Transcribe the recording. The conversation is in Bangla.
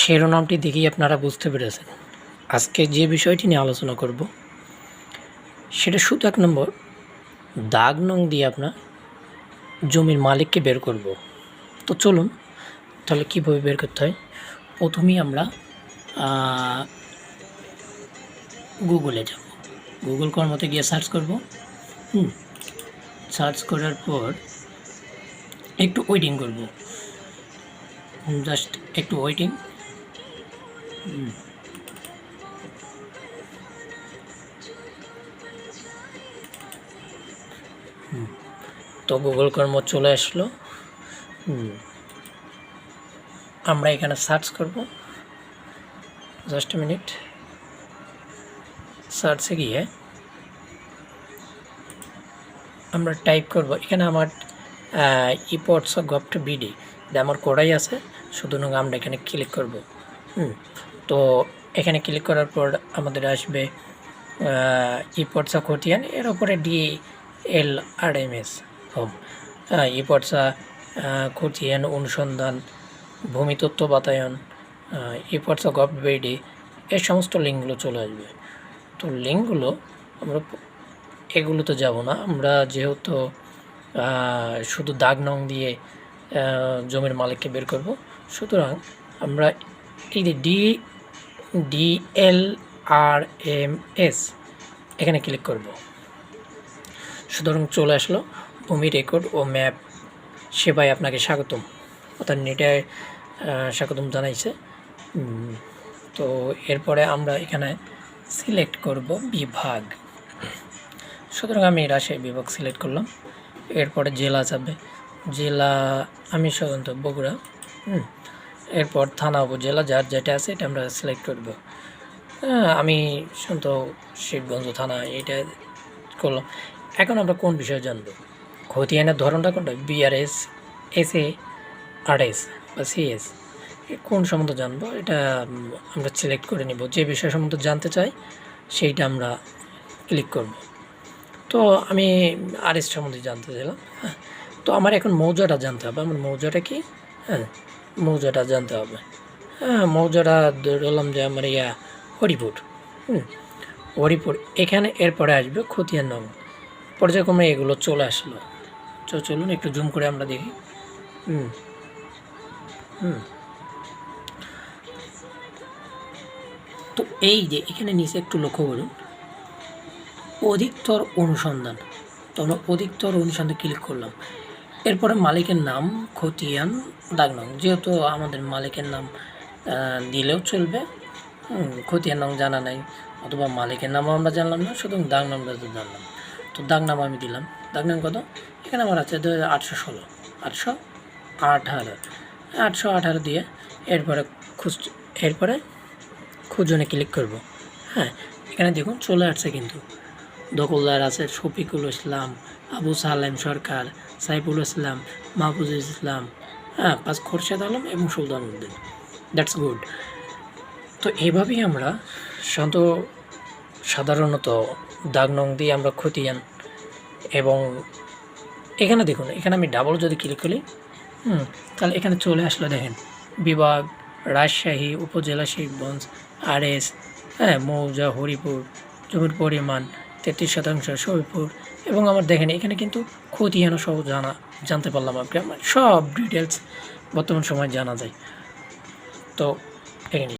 শিরোনামটি দেখেই আপনারা বুঝতে পেরেছেন। আজকে যে বিষয়টি নিয়ে আলোচনা করব, সেটা শুধু এক নম্বর, দাগ নং দিয়ে আপনার জমির মালিককে বের করব। তো চলুন, তাহলে কীভাবে বের করতে হয়? প্রথমেই আমরা গুগলে যাব। গুগল কর্মতে গিয়ে সার্চ করব। হুম সার্চ করার পর একটু ওয়েটিং করব। জাস্ট একটু ওয়েটিং তো গুগল কর্ম চলে আসলো। আমরা এখানে সার্চ করব। জাস্ট মিনিট সার্চে গিয়ে আমরা টাইপ করব। এখানে আমার ইপোর্টস গপ্ট বিডি আমার কোডাই আছে। শুধু আমরা এখানে ক্লিক করব। হুম। তো এখানে ক্লিক করার পর আমাদের আসবে ইপোর্টসা খতিয়ান এর উপরে D L R M S home ইপোর্টসা খতিয়ান অনুসন্ধান, ভূমি ভূমিতত্ত্ব বাতায়ন ইপোর্টসা গভ বিডি এই সমস্ত লিঙ্কগুলো চলে আসবে। তো লিঙ্কগুলো আমরা এগুলো তো যাব না, আমরা যেহেতু শুধু দাগ নং দিয়ে জমির মালিককে বের করব, সুতরাং আমরা এই যে D D L R M S এখানে ক্লিক করব। সুতরাং চলে আসলো ভূমি রেকর্ড ও ম্যাপ সেবায় আপনাকে স্বাগতম। অর্থাৎ নেটে স্বাগতম জানাইছে। তো এরপরে আমরা এখানে সিলেক্ট করব বিভাগ। সুতরাং আমি রাজশাহী বিভাগ সিলেক্ট করলাম। এরপরে জেলা যাবে। জেলা, আমি সাধারণত বগুড়া। হুম এরপর থানা উপজেলা যার যেটা আছে এটা আমরা সিলেক্ট করব। হ্যাঁ, আমি সাধারণত শিবগঞ্জ থানা এটা করলাম। এখন আমরা কোন বিষয়ে জানব? খতিয়ানের ধরনটা কোনটা? BRS S A R S বা সিএস কোন সম্বন্ধে জানব? এটা আমরা সিলেক্ট করে নিব। যে বিষয় সম্বন্ধে জানতে চাই সেইটা আমরা ক্লিক করব। তো আমি আর এস সম্বন্ধে জানতে চাইলাম। হ্যাঁ তো আমার এখন মৌজাটা জানতে হবে। আমার মৌজাটা কি? হ্যাঁ মৌজাটা জানতে হবে। হ্যাঁ মৌজাটা ধরলাম যে আমার ইয়া হরিপুর। হুম, হরিপুর। এখানে এরপরে আসবে খতিয়ান নং পর্যায়ক্রমে এগুলো চলে আসলো। তো চলুন একটু জুম করে আমরা দেখি। হুম হুম। তো এই যে এখানে নিচে একটু লক্ষ্য করুন। অধিকতর অনুসন্ধান। তো আমরা অধিকতর অনুসন্ধান ক্লিক করলাম। এরপরে মালিকের নাম খতিয়ান দাগ নং যেহেতু আমাদের মালিকের নাম দিলেও চলবে খতিয়ান নাম জানা নাই, অথবা মালিকের নামও আমরা জানলাম না শুধু দাগ নামটা তো জানলাম। তো দাগ নাম আমি দিলাম। দাগ নাম কত? এখানে আমার আছে দু হাজার আটশো ষোলো, আটশো আঠারো। আটশো আঠারো দিয়ে এরপরে খুঁজ, এরপরে খুঁজনে ক্লিক করব। হ্যাঁ এখানে দেখুন চলে আসছে কিন্তু। দখলদার আছে শফিকুল ইসলাম, আবু সালেম সরকার, সাইফুল ইসলাম মাহফুজুল ইসলাম হ্যাঁ পাঁচ খোরশেদ আলম এবং সুলতান উদ্দিন। দ্যাটস গুড তো এভাবেই আমরা শান্ত, সাধারণত দাগ নং দিয়ে আমরা খতিয়ান এবং এখানে দেখুন, এখানে আমি ডাবল যদি ক্লিক করি, হুম, তাহলে এখানে চলে আসলো দেখেন, বিভাগ, রাজশাহী, উপজেলা শিবগঞ্জ আর এস হ্যাঁ মৌজা, হরিপুর, জমির পরিমাণ তেত্রিশ শতাংশ সবিপুর এবং আমার দেখেন, এখানে কিন্তু ক্ষতি হেন সব জানা জানতে পারলাম আপনি সব ডিটেলস বর্তমান সময় জানা যায়। তো এখানে